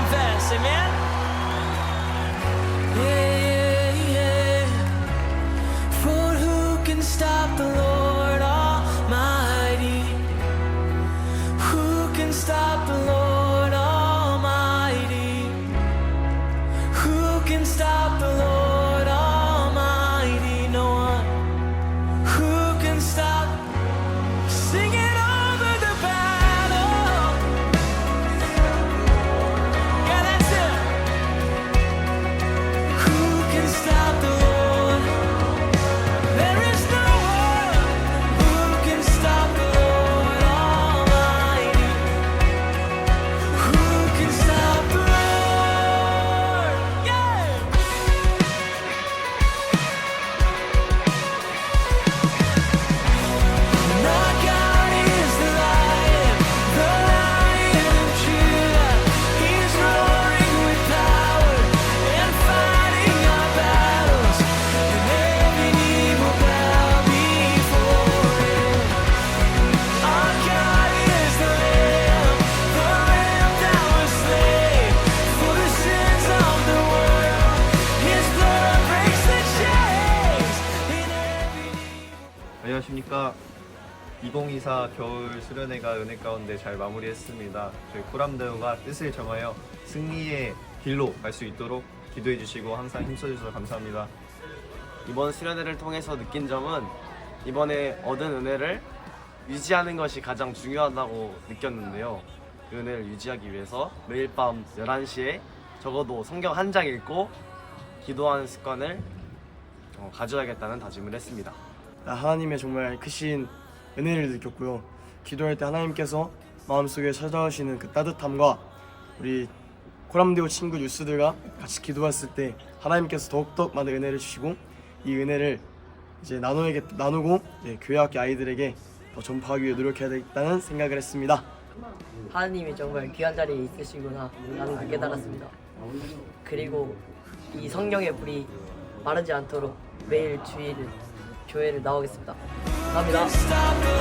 confess. Amen? Yeah. 안녕하십니까. 2024 겨울 수련회가 은혜 가운데 잘 마무리했습니다. 저희 코람대우가 뜻을 정하여 승리의 길로 갈 수 있도록 기도해 주시고 항상 힘써 주셔서 감사합니다. 이번 수련회를 통해서 느낀 점은 이번에 얻은 은혜를 유지하는 것이 가장 중요하다고 느꼈는데요. 그 은혜를 유지하기 위해서 매일 밤 11시에 적어도 성경 한 장 읽고 기도하는 습관을 어, 가져야겠다는 다짐을 했습니다. 나 하나님의 정말 크신 은혜를 느꼈고요. 기도할 때 하나님께서 마음속에 찾아오시는 그 따뜻함과 우리 코람데오 친구 뉴스들과 같이 기도했을 때 하나님께서 더욱더 많은 은혜를 주시고 이 은혜를 이제 나누게 나누고 이제 교회 학교 아이들에게 더 전파하기 위해 노력해야 되겠다는 생각을 했습니다. 하나님이 정말 귀한 자리에 있으시구나 라는 걸 깨달았습니다. 그리고 이 성령의 불이 마르지 않도록 매일 주일 교회를 나오겠습니다. 감사합니다.